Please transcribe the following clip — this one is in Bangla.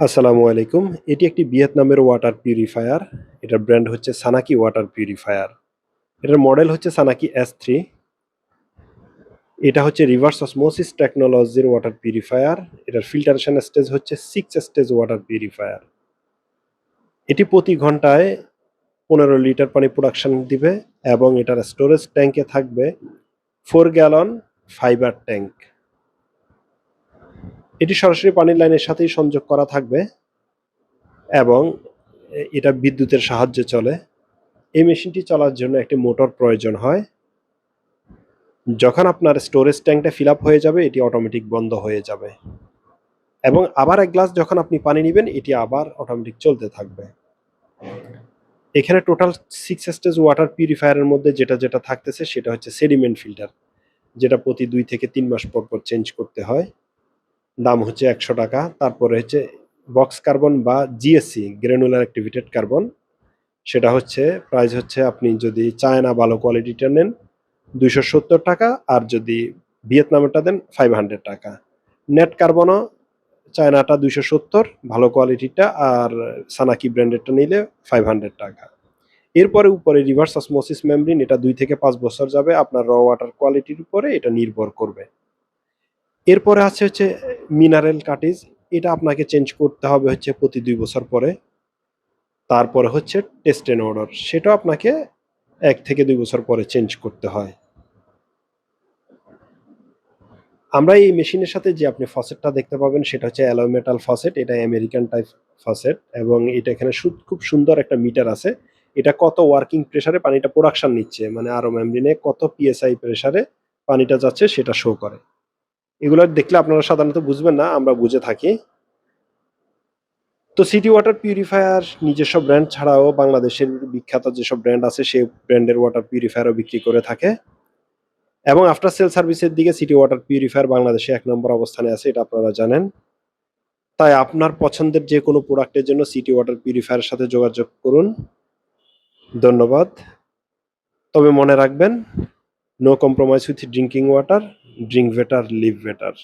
আসসালামু আলাইকুম। এটি একটি ভিয়েতনামের ওয়াটার পিউরিফায়ার এটার ব্র্যান্ড হচ্ছে সানাকি ওয়াটার পিউরিফায়ার এটার মডেল হচ্ছে সানাকি এস থ্রি এটা হচ্ছে রিভার্স অসমোসিস টেকনোলজির ওয়াটার পিউরিফায়ার এটার ফিল্টারেশন স্টেজ হচ্ছে সিক্স স্টেজ ওয়াটার পিউরিফায়ার এটি প্রতি ঘন্টায় পনেরো লিটার পানি প্রোডাকশন দিবে এবং এটার স্টোরেজ ট্যাঙ্কে থাকবে ফোর গ্যালন ফাইবার ট্যাঙ্ক এটি সরাসরি পানির লাইনের সাথেই সংযোগ করা থাকবে এবং এটা বিদ্যুতের সাহায্যে চলে। এই মেশিনটি চলার জন্য একটি মোটর প্রয়োজন হয়। যখন আপনার স্টোরেজ ট্যাঙ্কটা ফিল হয়ে যাবে, এটি অটোমেটিক বন্ধ হয়ে যাবে। এবং আবার এক গ্লাস যখন আপনি পানি নেবেন, এটি আবার অটোমেটিক চলতে থাকবে। এখানে টোটাল সিক্স স্টেজ ওয়াটার পিউরিফায়ারের মধ্যে যেটা যেটা থাকতেছে, সেটা হচ্ছে সেডিমেন্ট ফিল্টার যেটা প্রতি দুই থেকে তিন মাস পর পর চেঞ্জ করতে হয়। দাম হচ্ছে একশো টাকা। তারপরে হচ্ছে বক্স কার্বন বা জিএসসি গ্রানুলার অ্যাক্টিভিটেড কার্বন সেটা হচ্ছে প্রাইস হচ্ছে আপনি যদি চায়না ভালো কোয়ালিটিটা নেন দুইশো সত্তর টাকা আর যদি ভিয়েতনামেরটা দেন ফাইভ হান্ড্রেড টাকা। নেট কার্বনও চায়নাটা দুইশো সত্তর, ভালো কোয়ালিটিটা আর সানাকি ব্র্যান্ডেডটা নিলে ফাইভ হান্ড্রেড টাকা। এরপরে উপরে রিভার্স অসমোসিস মেমব্রিন এটা দুই থেকে পাঁচ বছর যাবে। আপনার র ওয়াটার কোয়ালিটির উপরে এটা নির্ভর করবে। এরপরে আছে হচ্ছে মিনারেল কাটিজ এটা আপনাকে চেঞ্জ করতে হবে হচ্ছে প্রতি দুই বছর পরে। তারপরে হচ্ছে টেস্ট এন্ড অর্ডার সেটাও আপনাকে এক থেকে দুই বছর পরে চেঞ্জ করতে হয়। আমরা এই মেশিনের সাথে যে আপনি ফসেটটা দেখতে পাবেন, সেটা হচ্ছে অ্যালোমেটাল ফসেট এটা আমেরিকান টাইপ ফসেট এবং এটা এখানে খুব সুন্দর একটা মিটার আছে। এটা কত ওয়ার্কিং প্রেসারে পানিটা প্রোডাকশন নিচ্ছে মানে আরও মেমব্রিনে কত পিএসআই প্রেশারে পানিটা যাচ্ছে সেটা শো করে। এগুলো দেখলে আপনারা সাধারণত বুঝবেন না, আমরা বুঝে থাকি। তো সিটি ওয়াটার পিউরিফায়ার নিজস্ব ব্র্যান্ড ছাড়াও বাংলাদেশের বিখ্যাত যেসব ব্র্যান্ড আছে, সেই ব্র্যান্ডের ওয়াটার পিউরিফায়ারও বিক্রি করে থাকে। এবং আফটার সেল সার্ভিসের দিকে সিটি ওয়াটার পিউরিফায়ার বাংলাদেশে এক নম্বর অবস্থানে আছে, এটা আপনারা জানেন। তাই আপনার পছন্দের যে কোনো প্রোডাক্টের জন্য সিটি ওয়াটার পিউরিফায়ারের সাথে যোগাযোগ করুন। ধন্যবাদ। তবে মনে রাখবেন no compromise with drinking water drink better, live better.